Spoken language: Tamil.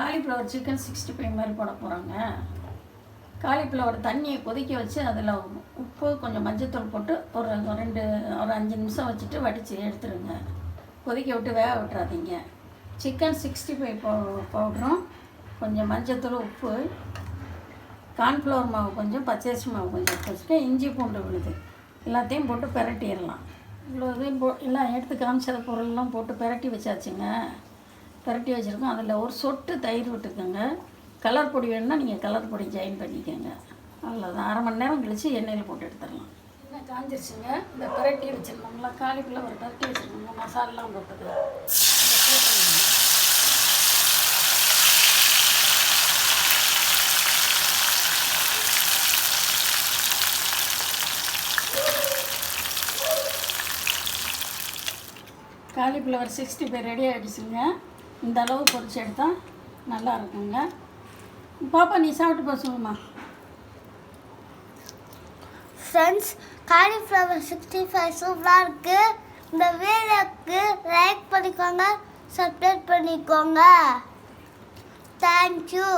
காலிஃப்ளவர் சிக்கன் சிக்ஸ்டி ஃபைவ் மாதிரி போட போகிறாங்க காலிஃப்ளவர் தண்ணியை கொதிக்க வச்சு அதில் உப்பு கொஞ்சம் மஞ்சத்தூள் போட்டு ஒரு ரெண்டு ஒரு அஞ்சு நிமிஷம் வச்சுட்டு வடித்து எடுத்துருங்க. கொதிக்க விட்டு வேக விட்டுறாதீங்க. சிக்கன் சிக்ஸ்டி ஃபைவ் பவு பவுடரும் கொஞ்சம் மஞ்சத்தூள் உப்பு கார்ன்ஃப்ளவர் மாவு கொஞ்சம் பச்சரிசி மாவு கொஞ்சம் வச்சுட்டு இஞ்சி பூண்டு விழுது. எல்லாத்தையும் போட்டு பிரட்டிடலாம். இவ்வளோ இதையும் போ எல்லாம் எடுத்து காமிச்சத பொருள்லாம் போட்டு பிரட்டி வச்சாச்சுங்க. திரட்டி வச்சுருக்கோம். அதில் ஒரு சொட்டு தயிர் விட்டுக்கோங்க. கலர் பொடி வேணும்னா நீங்கள் கலர் பொடி ஜாயின் பண்ணிக்கோங்க. அவ்வளோதான் அரை மணி நேரம் கழித்து எண்ணெயில் போட்டு எடுத்துடலாம். என்ன காஞ்சிருச்சுங்க. இந்த பிரட்டி வச்சுருந்தோம்ல காலிஃப்ளவர் ஒரு பிரட்டி வச்சுருக்கோங்க மசாலாலாம் போட்டது. காலிஃப்ளவர் சிக்ஸ்டி ஃபைவ் ரெடி ஆகிடுச்சுங்க இந்த அளவு பொரிச்சு எடுத்தால் நல்லா இருக்குங்க. பாப்பா நீ சாப்பிட்டு போக சொல்லுமா ஃப்ரெண்ட்ஸ் காலிஃப்ளவர் சிக்ஸ்டி ஃபைவ் சூப்பராக இருக்குது இந்த வீடியோக்கு லைக் பண்ணிக்கோங்க சப்ஸ்கிரைப் பண்ணிக்கோங்க. தேங்க்யூ